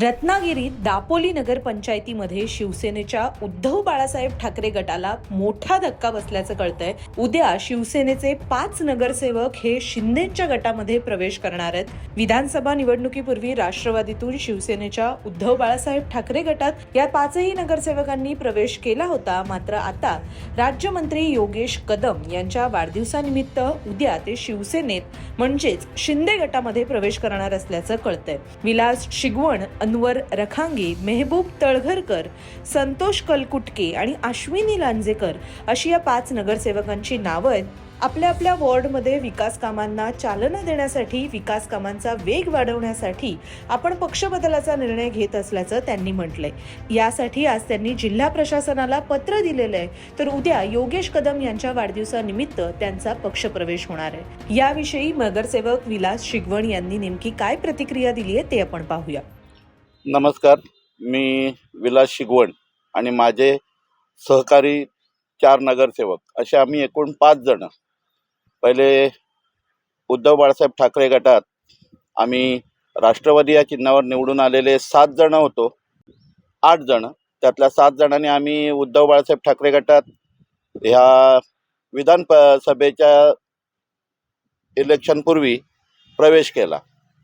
रत्नागिरीत दापोली नगरपंचायतीमध्ये शिवसेनेच्या उद्धव बाळासाहेब ठाकरे गटाला मोठा धक्का बसल्याचं कळतंय. उद्या शिवसेनेचे पाच नगरसेवक हे शिंदेच्या गटामध्ये प्रवेश करणार आहेत. विधानसभा निवडणुकीपूर्वी राष्ट्रवादीतून शिवसेनेच्या उद्धव बाळासाहेब ठाकरे गटात या पाचही नगरसेवकांनी प्रवेश केला होता. मात्र आता राज्यमंत्री योगेश कदम यांच्या वाढदिवसानिमित्त उद्या ते शिवसेनेत म्हणजेच शिंदे गटामध्ये प्रवेश करणार असल्याचं कळतंय. विलास शिगवण अनवर रखांगी मेहबूब तळघरकर संतोष कलकुटके आणि अश्विनी लांजेकर अशी या पाच नगरसेवकांची नावं आहेत. आपल्या आपल्या वॉर्डमध्ये विकास कामांना चालना देण्यासाठी विकास कामांचा वेग वाढवण्यासाठी आपण पक्षबदलाचा निर्णय घेत असल्याचं त्यांनी म्हटलंय. यासाठी आज त्यांनी जिल्हा प्रशासनाला पत्र दिलेलं आहे तर उद्या योगेश कदम यांच्या वाढदिवसानिमित्त त्यांचा पक्षप्रवेश होणार आहे. याविषयी नगरसेवक विलास शिगवण यांनी नेमकी काय प्रतिक्रिया दिली आहे ते आपण पाहूया. नमस्कार मी विलास शिगवण आणि माझे सहकारी चार नगरसेवक असे आम्ही एकूण पाच जण. पहिले उद्धव बाळासाहेब ठाकरे गटात आम्ही राष्ट्रवादी या चिन्हावर निवडून आलेले सात जण होतो. आठ जण. त्यातल्या सात जणांनी आम्ही उद्धव बाळासाहेब ठाकरे गटात ह्या विधान प सभेच्या इलेक्शनपूर्वी प्रवेश केला.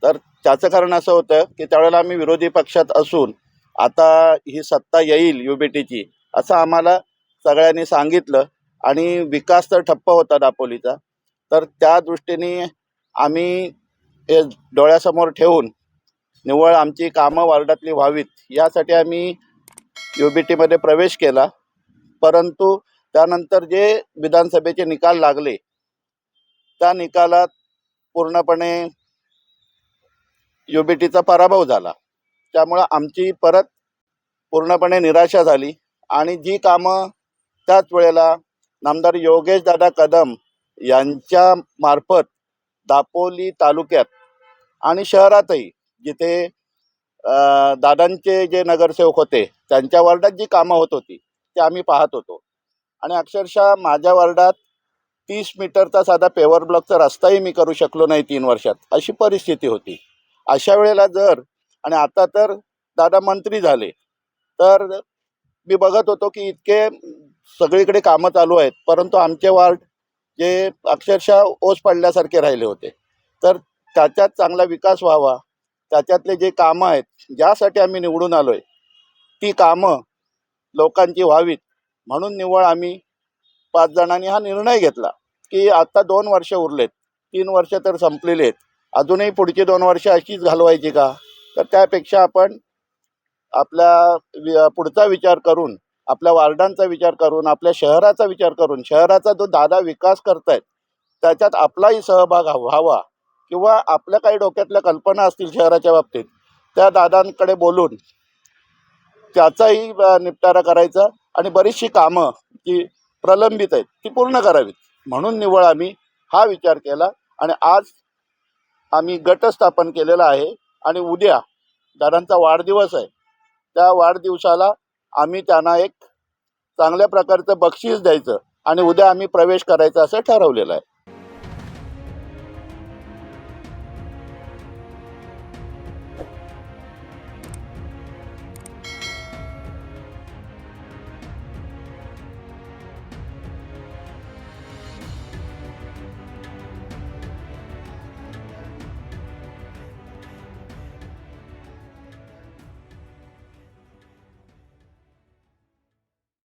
तर त्याचं कारण असं होतं की त्यावेळेला आम्ही विरोधी पक्षात असून आता ही सत्ता येईल यू बी टीची असं आम्हाला सगळ्यांनी सांगितलं आणि विकास तर ठप्प होता दापोलीचा. तर त्या दृष्टीने आम्ही हे डोळ्यासमोर ठेवून निव्वळ आमची कामं वार्डातली व्हावीत यासाठी आम्ही यू बी टीमध्ये प्रवेश केला. परंतु त्यानंतर जे विधानसभेचे निकाल लागले त्या निकालात पूर्णपणे यू बी टीचा पराभव झाला. त्यामुळं आमची परत पूर्णपणे निराशा झाली आणि जी कामं त्याच वेळेला नामदार योगेश दादा कदम यांच्या मार्फत दापोली तालुक्यात आणि शहरातही जिथे दादांचे जे नगरसेवक होते त्यांच्या वार्डात जी कामं होत होती ते आम्ही पाहत होतो. आणि अक्षरशः माझ्या वार्डात तीस मीटरचा साधा पेवर ब्लॉकचा रस्ताही मी करू शकलो नाही तीन वर्षात अशी परिस्थिती होती. अशा वेळेला जर आणि आता तर दादा मंत्री झाले तर मी बघत होतो की इतके सगळीकडे कामं चालू आहेत परंतु आमचे वार्ड जे अक्षरशः ओस पडल्यासारखे राहिले होते. तर त्याच्यात चांगला विकास व्हावा त्याच्यातले जे कामं आहेत ज्यासाठी आम्ही निवडून आलो आहे ती कामं लोकांची व्हावीत म्हणून निव्वळ आम्ही पाच जणांनी हा निर्णय घेतला की आता दोन वर्ष उरलेत तीन वर्ष तर संपलेली आहेत. अजूनही पुढची दोन वर्ष अशीच घालवायची का? तर त्यापेक्षा आपण आपल्या वि- पुढचा विचार करून आपल्या वार्डांचा विचार करून आपल्या शहराचा विचार करून शहराचा जो दादा विकास करतायत त्याच्यात आपलाही सहभाग व्हावा किंवा आपल्या काही डोक्यातल्या कल्पना असतील शहराच्या बाबतीत त्या दादांकडे बोलून त्याचाही निपटारा करायचा आणि बरीचशी कामं जी प्रलंबित आहेत ती पूर्ण करावीत. म्हणून निव्वळ आम्ही हा विचार केला आणि आज आम्ही गट स्थापन केलेला आहे आणि उद्या दादांचा वाढदिवस आहे. त्या वाढदिवसाला आम्ही त्यांना एक चांगल्या प्रकारचं बक्षीस द्यायचं आणि उद्या आम्ही प्रवेश करायचा असं ठरवलेलं आहे.